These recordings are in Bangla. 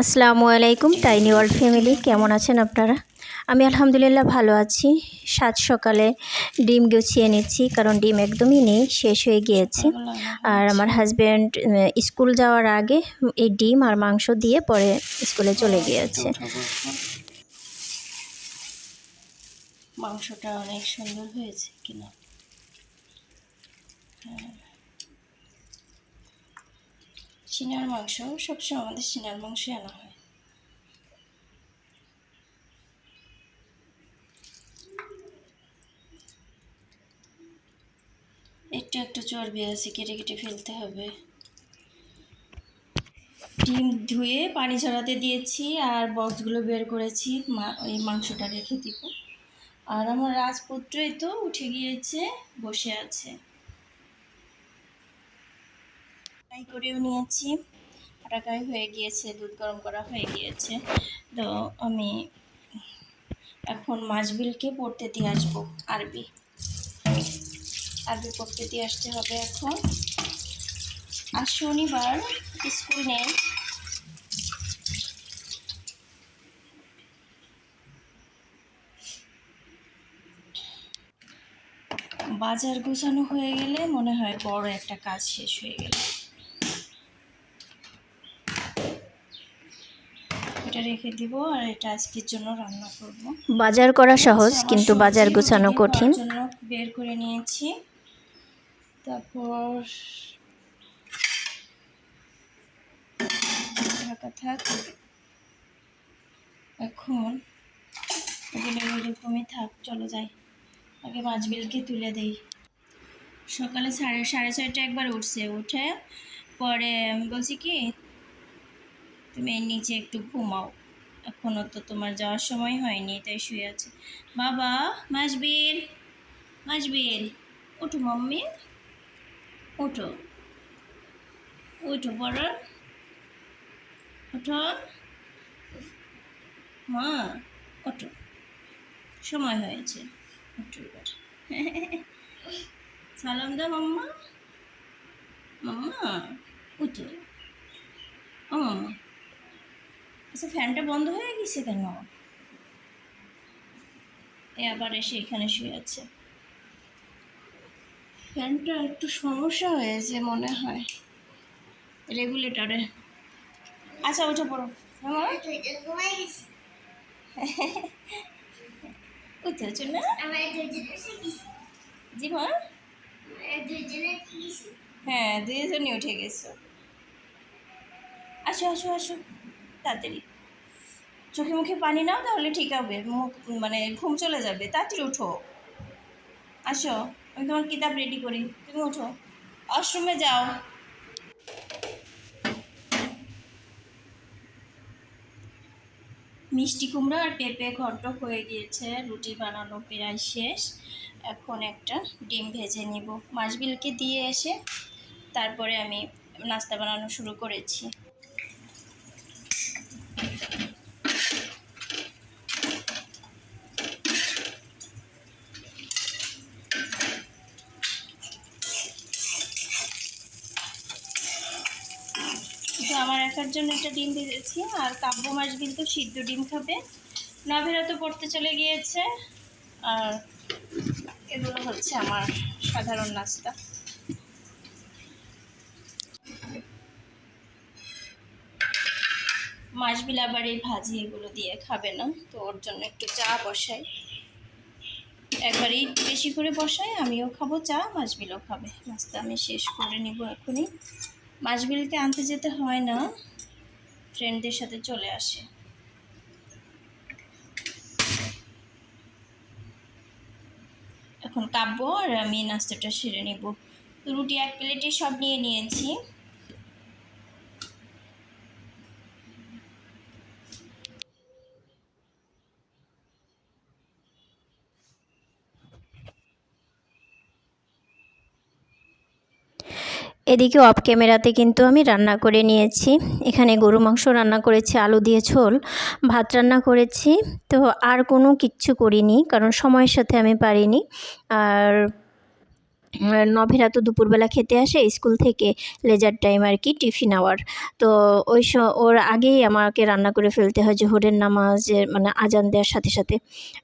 আসসালামু আলাইকুম টাইনি ওয়ার্ল্ড ফ্যামিলি কেমন আছেন আপনারা? আমি আলহামদুলিল্লাহ ভালো আছি। সাত সকালে ডিম গুছিয়ে নিচ্ছি, কারণ ডিম একদমই নেই, শেষ হয়ে গিয়েছে। আর আমার হাজব্যান্ড স্কুল যাওয়ার আগে এই ডিম আর মাংস দিয়ে পরে স্কুলে চলে গিয়েছে। মাংসটা অনেক সুন্দর হয়েছে কিনা। হ্যাঁ। সিনার মাংস, সবসময় আমাদের সিনার মাংসই আনা হয়। একটু একটু চর্বি আছে, কেটে কেটে ফেলতে হবে। ডিম ধুয়ে পানি ঝরাতে দিয়েছি আর বক্সগুলো বের করেছি ওই মাংসটা রেখে দিব আর আমার রাজপুত্রই তো উঠে গিয়েছে, বসে আছে। ফ্রাই করেও নিয়েছি। ফাটাকাই হয়ে গিয়েছে, দুধ গরম করা হয়ে গিয়েছে। তো আমি এখন মাছবিলকে পড়তে দিয়ে আসব, আরবি। আরবি পড়তে দিয়ে আসতে হবে এখন। আর শনিবার স্কুল নেই। বাজার গোছানো হয়ে গেলে মনে হয় বড় একটা কাজ শেষ হয়ে গেল। রেখে দিব আর এটা আজকের জন্য রান্না করব। বাজার করা সহজ কিন্তু বাজার গোছানো কঠিন। জন্য বের করে নিয়েছি। তারপর ঢাকা থাক। এখন এগুলো এরকমই থাক চলো যাই। আগে মাছ বিলকে তুলে দেই। সকালে সাড়ে সাড়ে ছয়টা একবার উঠছে। উঠে পরে বলছি কি তুমি নিচে একটু ঘুমাও। এখনও তো তোমার যাওয়ার সময় হয়নি, তাই শুয়ে আছে। বাবা, মাসবিল মাসবিল, ওঠো মাম্মি। ওঠো। ওঠো বড়। ওঠো। মা, ওঠো। সময় হয়েছে। ওঠো এবার। সালাম দাও মাম্মা। মাম্মা উঠো ও মাম্মা। আচ্ছা ফ্যানটা বন্ধ হয়ে গেছে কেন? এ আবার এসে এখানে শুয়ে আছে। ফ্যানটা একটু সমস্যা হয়েছে মনে হয়। রেগুলেটরে। আচ্ছা উঠে পড়ো উঠেছো না জি হ্যাঁ দুইজনই উঠে গেছো। আসো আসো আসো। তাড়াতাড়ি। চোখে মুখে পানি নাও তাহলে ঠিক হবে। মুখ মানে ঘুম চলে যাবে। তাড়াতাড়ি উঠো। আসো, আমি তোমার কিতাব রেডি করি। তুমি উঠো। অশ্রমে যাও। মিষ্টি কুমড়ো আর পেঁপে ঘন্ট হয়ে গিয়েছে। রুটি বানানো প্রায় শেষ। এখন একটা ডিম ভেজে নিব। মাছবিলকে দিয়ে এসে তারপরে আমি নাস্তা বানানো শুরু করেছি। তো আমার একার জন্য একটা ডিম ভেজেছি আর কাব্য মাছ কিন্তু সিদ্ধ ডিম খাবে। নাভেরা তো পড়তে চলে গিয়েছে, আর এগুলো হচ্ছে আমার সাধারণ নাস্তা। মাছবিল আবার এই ভাজি এগুলো দিয়ে খাবে না, তো ওর জন্য একটু চা বসাই। একবারই বেশি করে বসাই, আমিও খাব চা মাছবিলও খাবে। নাস্তা আমি শেষ করে নিব এখনই। মাছবিলকে আনতে যেতে হয় না। ফ্রেন্ডদের সাথে চলে আসে। এখন কাব্য আর আমি নাস্তাটা সেরে নেব। রুটি এক প্লেটে সব নিয়ে নিয়েছি। এদিকে অফ ক্যামেরাতে কিন্তু আমি রান্না করে নিয়েছি। এখানে গরু মাংস রান্না করেছি, আলু দিয়ে ঝোল, ভাত রান্না করেছি। তো আর কোনো কিচ্ছু করিনি, কারণ সময়ের সাথে আমি পারিনি। আর নভেরা তো দুপুরবেলা খেতে আসে, স্কুল থেকে লেজার টাইম আর কি, টিফিন আওয়ার। তো ওই ওর আগেই আমাকে রান্না করে ফেলতে হয় জোহরের নামাজের মানে আজান দেওয়ার সাথে সাথে।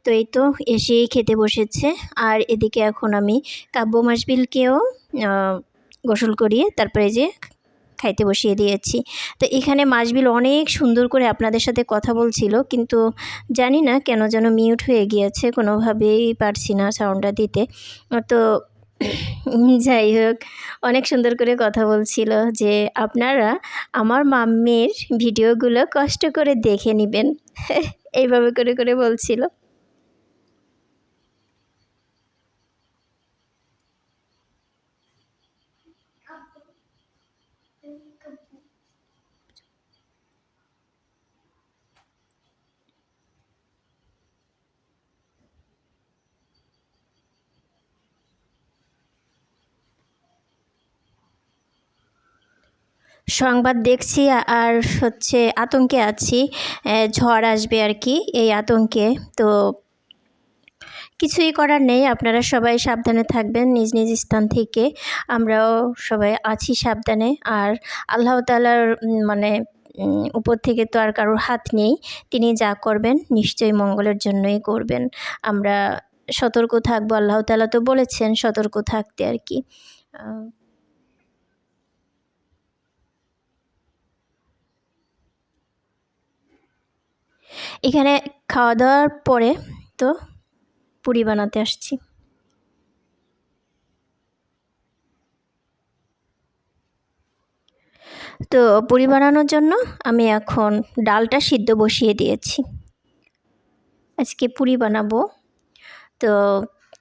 তো এই তো এসেই খেতে বসেছে। আর এদিকে এখন আমি কাব্য মাসবিলকেও গোসল করিয়ে তারপরে যে খাইতে বসিয়ে দিয়েছি। তো এখানে মাসবিল অনেক সুন্দর করে আপনাদের সাথে কথা বলছিল, কিন্তু জানি না কেন যেন মিউট হয়ে গিয়েছে, কোনোভাবেই পারছি না সাউন্ডটা দিতে। তো যাই হোক, অনেক সুন্দর করে কথা বলছিল যে আপনারা আমার মাম্মির ভিডিওগুলো কষ্ট করে দেখে নেবেন। এইভাবে করে করে বলছিল। সংবাদ দেখছি আর হচ্ছে আতঙ্কে আছি। ঝড় আসবে আর কি এই আতঙ্কে। তো কিছুই করার নেই, আপনারা সবাই সাবধানে থাকবেন নিজ নিজ স্থান থেকে। আমরাও সবাই আছি সাবধানে। আর আল্লাহ তালার মানে উপর থেকে তো আর কারোর হাত নেই। তিনি যা করবেন নিশ্চয়ই মঙ্গলের জন্যই করবেন। আমরা সতর্ক থাকব, আল্লাহ তালা তো বলেছেন সতর্ক থাকতে আর কি। এখানে খাওয়া দাওয়ার পরে তো পুরি বানাতে আসছি। তো পুরি বানানোর জন্য আমি এখন ডালটা সিদ্ধ বসিয়ে দিয়েছি। আজকে পুরি বানাবো। তো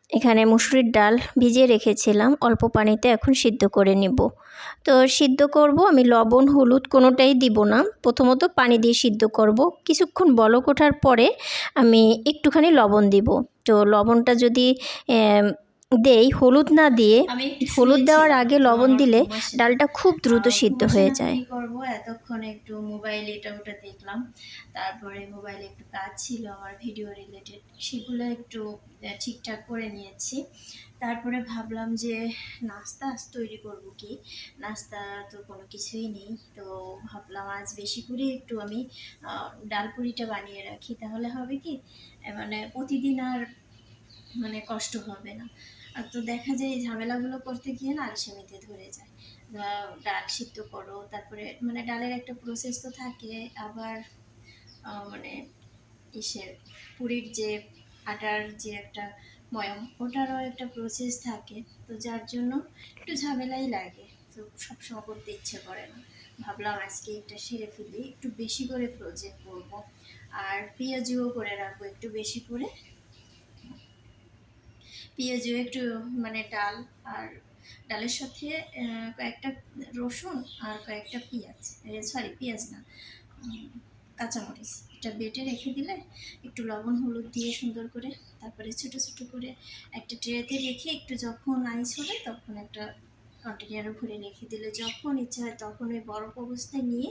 এখানে মুসুরির ডাল ভিজিয়ে রেখেছিলাম, অল্প পানিতে এখন সিদ্ধ করে নিব। তো সিদ্ধ করব আমি লবণ, হলুদ কোনোটাই দিব না। প্রথমত পানি দিয়ে সিদ্ধ করব। কিছুক্ষণ বলক ওঠার পরে আমি একটুখানি লবণ দিব। তো লবণটা যদি দেই হলুদ না দিয়ে আমি হলুদ দেওয়ার আগে লবণ দিলে ডালটা খুব দ্রুত সিদ্ধ হয়ে যায়। করব এতক্ষণ একটু মোবাইলে এটা ওটা দেখলাম। তারপরে মোবাইলে একটু কাজ ছিল আমার ভিডিও রিলেটেড সেগুলো একটু ঠিকঠাক করে নিয়েছি। তারপরে ভাবলাম যে নাস্তা আজ তৈরি করব কি? নাস্তা তো কোনো কিছুই নেই তো ভাবলাম আজ বেশি করে একটু আমি আহ, ডাল পুরিটা বানিয়ে রাখি। তাহলে হবে কি? মানে প্রতিদিন আর মানে কষ্ট হবে না। তো দেখা যায় এই ঝামেলাগুলো করতে গিয়ে না আলসেমিতে ধরে যায়। ডাল সিদ্ধ করো, তারপরে মানে ডালের একটা প্রসেস তো থাকে, আবার মানে ইসের পুরীর যে আটার যে একটা ময়ম, ওটারও একটা প্রসেস থাকে। তো যার জন্য একটু ঝামেলাই লাগে। তো সবসময় করতে ইচ্ছে করে না। ভাবলাম আজকে এটা সেরে ফেলি, একটু বেশি করে ফ্রোজেন করব। আর পেঁয়াজিও করে রাখব একটু বেশি করে। পেঁয়াজও একটু মানে ডাল আর ডালের সাথে কয়েকটা রসুন আর কয়েকটা পেঁয়াজ সরি পেঁয়াজ না কাঁচামরিচ, এটা বেটে রেখে দিলে একটু লবণ, হলুদ দিয়ে সুন্দর করে, তারপরে ছোটো ছোটো করে একটা ট্রেতে রেখে একটু যখন আইস হবে তখন একটা কন্টেনারে ভরে রেখে দিলে, যখন ইচ্ছা হয় তখন ওই বরফ অবস্থায় নিয়ে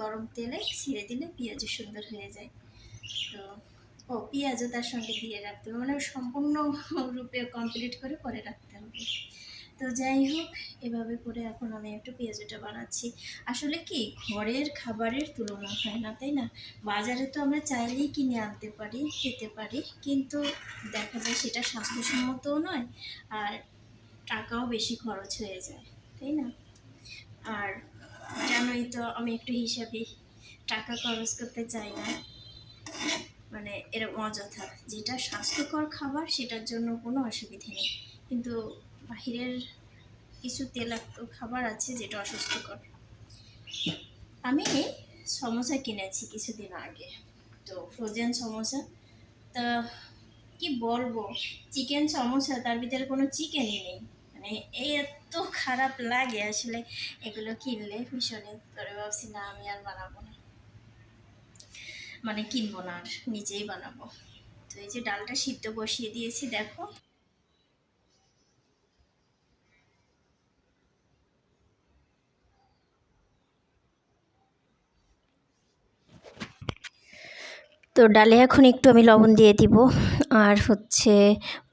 গরম তেলে ছেড়ে দিলে পেঁয়াজও সুন্দর হয়ে যায়। তো ও, পেঁয়াজও তার সঙ্গে দিয়ে রাখতে হবে। মানে সম্পূর্ণ রূপে কমপ্লিট করে পরে রাখতে হবে। তো যাই হোক, এভাবে করে এখন আমি একটু পেঁয়াজটা বানাচ্ছি। আসলে কি, ঘরের খাবারের তুলনা হয় না, তাই না? বাজারে তো আমরা চাইলেই কিনে আনতে পারি, খেতে পারি, কিন্তু দেখা যায় সেটা স্বাস্থ্যসম্মতও নয়, আর টাকাও বেশি খরচ হয়ে যায়, তাই না? আর জানোই তো, আমি একটু হিসাবে, টাকা খরচ করতে চাই না। মানে এরকম অযথা। যেটা স্বাস্থ্যকর খাবার, সেটার জন্য কোনো অসুবিধে নেই। কিন্তু বাহিরের কিছু তেলাক্ত খাবার আছে যেটা অস্বাস্থ্যকর। আমি সমোসা কিনেছি কিছুদিন আগে। তো ফ্রোজেন সমোসা। তা কি বলব? চিকেন সমোসা, তার ভিতরে কোনো চিকেনই নেই। মানে এই এত খারাপ লাগে আসলে এগুলো কিনলে ভীষণই। তোরে ভাবছি না, আমি আর বানাবো না। মানে কিনবো না আর নিজেই বানাবো। তো এই যে ডালটা সিদ্ধ বসিয়ে দিয়েছি, দেখো। তো ডালে এখন একটু আমি লবণ দিয়ে দিব, আর হচ্ছে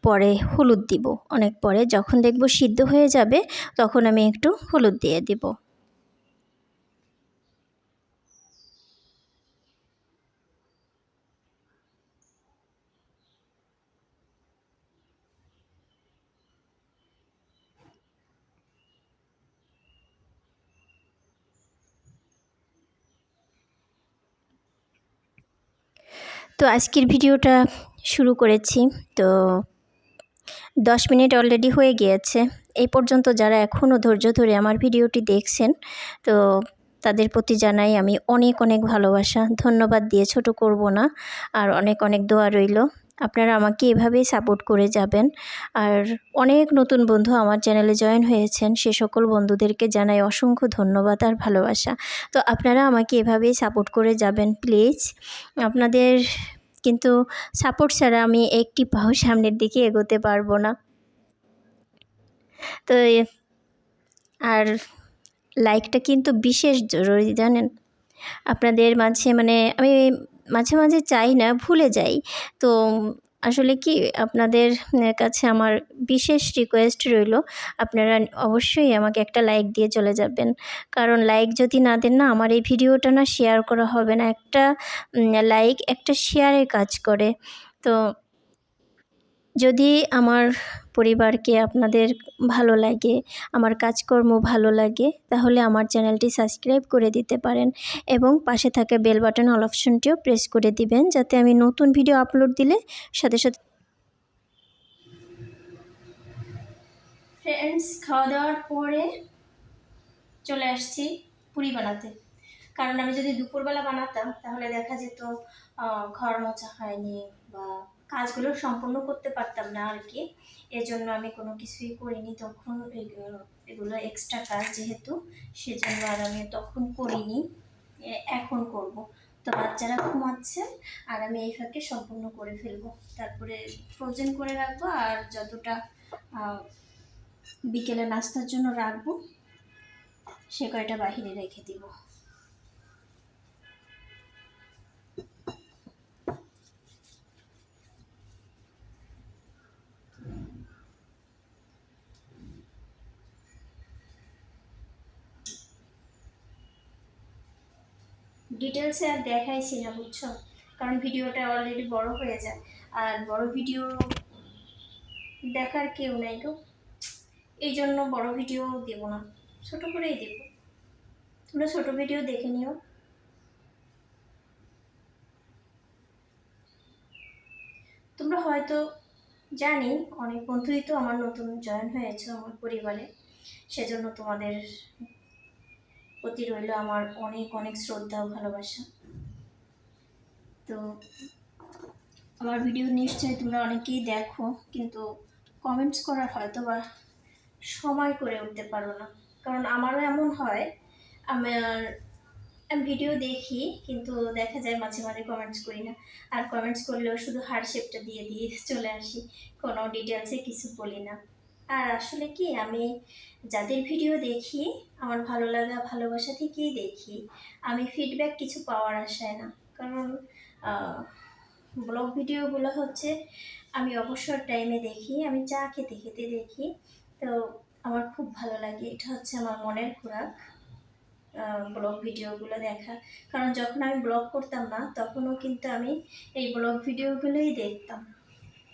পরে হলুদ দিব। অনেক পরে যখন দেখব সিদ্ধ হয়ে যাবে, তখন আমি একটু হলুদ দিয়ে দিব। তো আজকের ভিডিওটা শুরু করেছি। তো দশ মিনিট অলরেডি হয়ে গিয়েছে। এই পর্যন্ত যারা এখনও ধৈর্য ধরে আমার ভিডিওটি দেখছেন, তো তাদের প্রতি জানাই আমি অনেক অনেক ভালোবাসা। ধন্যবাদ দিয়ে ছোট করব না। আর অনেক অনেক দোয়া রইল। আপনারা আমাকে এভাবেই সাপোর্ট করে যাবেন। আর অনেক নতুন বন্ধু আমার চ্যানেলে জয়েন হয়েছেন, সে সকল বন্ধুদেরকে জানাই অসংখ্য ধন্যবাদ আর ভালোবাসা। তো আপনারা আমাকে এভাবেই সাপোর্ট করে যাবেন প্লিজ আপনাদের কিন্তু সাপোর্ট ছাড়া আমি একটি পাও সামনের দিকে এগোতে পারব না। তো আর লাইকটা কিন্তু বিশেষ জরুরি, জানেন? আপনাদের মাঝে মানে আমি মাঝে মাঝে চাই না, ভুলে যাই। তো আসলে কি, আপনাদের কাছে আমার বিশেষ রিকোয়েস্ট রইল, আপনারা অবশ্যই আমাকে একটা লাইক দিয়ে চলে যাবেন। কারণ লাইক যদি না দেন না, আমার এই ভিডিওটা না শেয়ার করা হবে না। একটা লাইক একটা শেয়ারের কাজ করে। তো যদি আমার পরিবারকে আপনাদের ভালো লাগে, আমার কাজকর্ম ভালো লাগে, তাহলে আমার চ্যানেলটি সাবস্ক্রাইব করে দিতে পারেন এবং পাশে থাকা বেল বাটন অল অপশনটিও প্রেস করে দিবেন যাতে আমি নতুন ভিডিও আপলোড দিলে সাথে সাথে ফ্রেন্ডস খাওয়া দাওয়ার পরে চলে আসছি পুরি বানাতে। কারণ আমি যদি দুপুরবেলা বানাতাম, তাহলে দেখা যেত ঘর মোছা হয়নি বা কাজগুলো সম্পূর্ণ করতে পারতাম না আর কি। এজন্য আমি কোনো কিছুই করিনি। তখন এগুলো- এক্সট্রা কাজ যেহেতু, সেজন্য আর আমি তখন করিনি। এখন করব। তো বাচ্চারা ঘুমাচ্ছে, আর আমি এই ফাঁকে সম্পূর্ণ করে ফেলব। তারপরে ফ্রোজেন করে রাখব, আর যতটা বিকেলে নাস্তার জন্য রাখব, সে কয়টা বাহিরে রেখে দিব। ডিটেলসে আর দেখাইছি না বুঝছ? কারণ ভিডিওটা অলরেডি বড় হয়ে যায়। আর বড় ভিডিও দেখার কেউ নাই গো। এই জন্য বড় ভিডিও দেবো না। ছোট করেই দেব। তোমরা ছোট ভিডিও দেখে নিও। তোমরা হয়তো জানি, অনেক বন্ধুই তো আমার নতুন জয়েন হয়েছে আমার পরিবারে। সেজন্য তোমাদের প্রতি রইল আমার অনেক অনেক শ্রদ্ধা ও ভালোবাসা। তো আমার ভিডিও নিশ্চয়ই তোমরা অনেকেই দেখো, কিন্তু কমেন্টস করার হয়তো বা সময় করে উঠতে পারো না। কারণ আমারও এমন হয়, আমার, আমি ভিডিও দেখি, কিন্তু দেখা যায় মাঝে মাঝে কমেন্টস করি না। আর কমেন্টস করলেও শুধু হার শেপটা দিয়ে দিয়ে চলে আসি। কোনো ডিটেলসে কিছু বলি না। আর আসলে কি, আমি যাদের ভিডিও দেখি, আমার ভালো লাগা, ভালোবাসা থেকেই দেখি, আমি ফিডব্যাক কিছু পাওয়ার আশায় না। কারণ ব্লগ ভিডিওগুলো হচ্ছে, আমি অবসর টাইমে দেখি, আমি চা খেতে খেতে দেখি, তো আমার খুব ভালো লাগে। এটা হচ্ছে আমার মনের খোরাক ব্লগ ভিডিওগুলো দেখা। কারণ যখন আমি ব্লগ করতাম না, তখনও কিন্তু আমি এই ব্লগ ভিডিওগুলোই দেখতাম।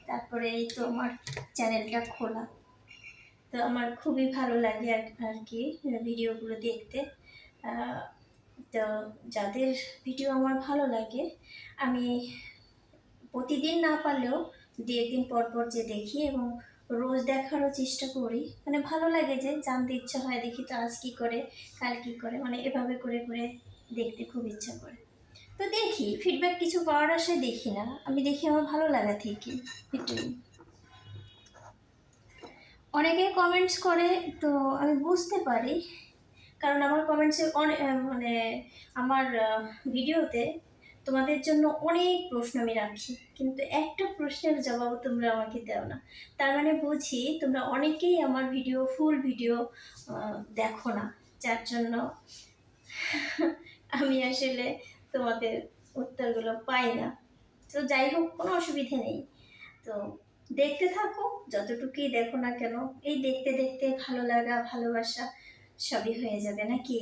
তারপরে এই তো আমার চ্যানেলটা খোলা। তো আমার খুবই ভালো লাগে আর কি ভিডিওগুলো দেখতে। তো যাদের ভিডিও আমার ভালো লাগে, আমি প্রতিদিন না পারলেও দু একদিন পর পর যে দেখি এবং রোজ দেখারও চেষ্টা করি। মানে ভালো লাগে যে জানতে ইচ্ছা হয়, দেখি তো আজ কী করে, কাল কী করে মানে এভাবে করে করে দেখতে খুব ইচ্ছা করে। তো দেখি ফিডব্যাক কিছু পাওয়ার আশায় দেখি না, আমি দেখি আমার ভালো লাগা থেকে। এটাই। অনেকে কমেন্টস করে, তো আমি বুঝতে পারি। কারণ আমার কমেন্টসে অনেক মানে আমার ভিডিওতে তোমাদের জন্য অনেক প্রশ্ন আমি রাখি। কিন্তু একটা প্রশ্নের জবাব তোমরা আমাকে দাও না। তার মানে বুঝি তোমরা অনেকেই আমার ভিডিও ফুল ভিডিও দেখো না। যার জন্য আমি আসলে তোমাদের উত্তরগুলো পাই না। তো যাই হোক, কোনো অসুবিধে নেই। তো দেখতে থাকো, যতটুকুই দেখো না কেন, এই দেখতে দেখতে ভালো লাগা, ভালোবাসা সবই হয়ে যাবে নাকি?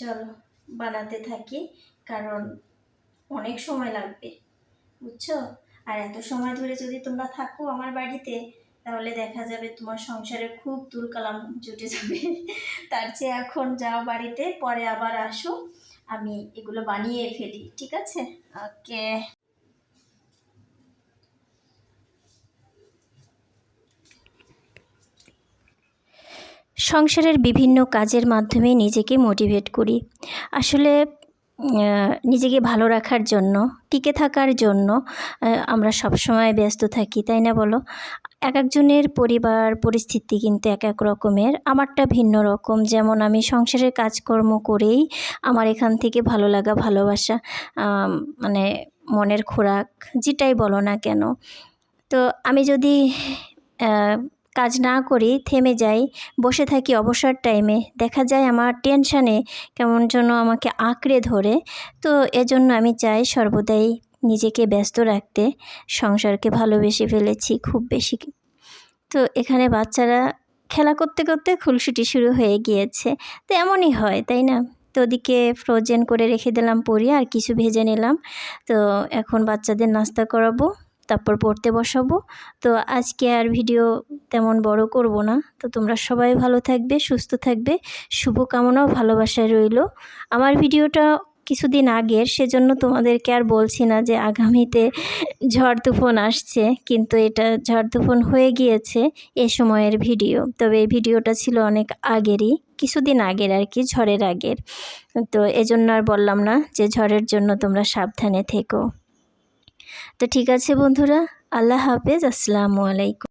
চলো, বানাতে থাকি, কারণ অনেক সময় লাগবে, বুঝছ? আর এত সময় ধরে যদি তোমরা থাকো আমার বাড়িতে, তাহলে দেখা যাবে তোমার সংসারে খুব তুলকালাম জুটে যাবে। তার চেয়ে এখন যাও বাড়িতে, পরে আবার আসো। আমি এগুলো বানিয়ে ফেলি, ঠিক আছে? ওকে। সংসারের বিভিন্ন কাজের মাধ্যমে নিজেকে মোটিভেট করি। আসলে নিজেকে ভালো রাখার জন্য, টিকে থাকার জন্য আমরা সবসময় ব্যস্ত থাকি, তাই না বলো? এক একজনের পরিবার, পরিস্থিতি কিন্তু এক এক রকমের। আমারটা ভিন্ন রকম। যেমন আমি সংসারের কাজকর্ম করেই আমার এখান থেকে ভালো লাগা, ভালোবাসা মানে মনের খোরাক, যেটাই বলো না কেন। তো আমি যদি কাজ না করি থেমে যাই, বসে থাকি অবসর টাইমে দেখা যায় আমার টেনশানে কেমন যেন আমাকে আঁকড়ে ধরে। তো এজন্য আমি চাই সর্বদাই নিজেকে ব্যস্ত রাখতে, সংসারকে ভালোবেসে ফেলেছি খুব বেশি। তো এখানে বাচ্চারা খেলা করতে করতে খুলসুটি শুরু হয়ে গিয়েছে। তো এমনই হয়, তাই না? তো ওদিকে ফ্রোজেন করে রেখে দিলাম পরিয়ে আর কিছু ভেজে নিলাম। তো এখন বাচ্চাদের নাস্তা করাবো। তারপর পড়তে বসাবো। তো আজকে আর ভিডিও তেমন বড় করব না। তো তোমরা সবাই ভালো থাকবে, সুস্থ থাকবে শুভকামনাও ভালোবাসায় রইল। আমার ভিডিওটা কিছুদিন আগের, সেজন্য তোমাদেরকে আর বলছি না যে আগামীতে ঝড় তুফান আসছে, কিন্তু এটা ঝড় তুফান হয়ে গিয়েছে এ সময়ের ভিডিও। তবে এই ভিডিওটা ছিল অনেক আগেরই, কিছুদিন আগের আর কি, ঝড়ের আগের। তো এজন্য আর বললাম না যে ঝড়ের জন্য তোমরা সাবধানে থেকো। তো ঠিক আছে বন্ধুরা আল্লাহ হাফেজ আসসালামু আলাইকুম।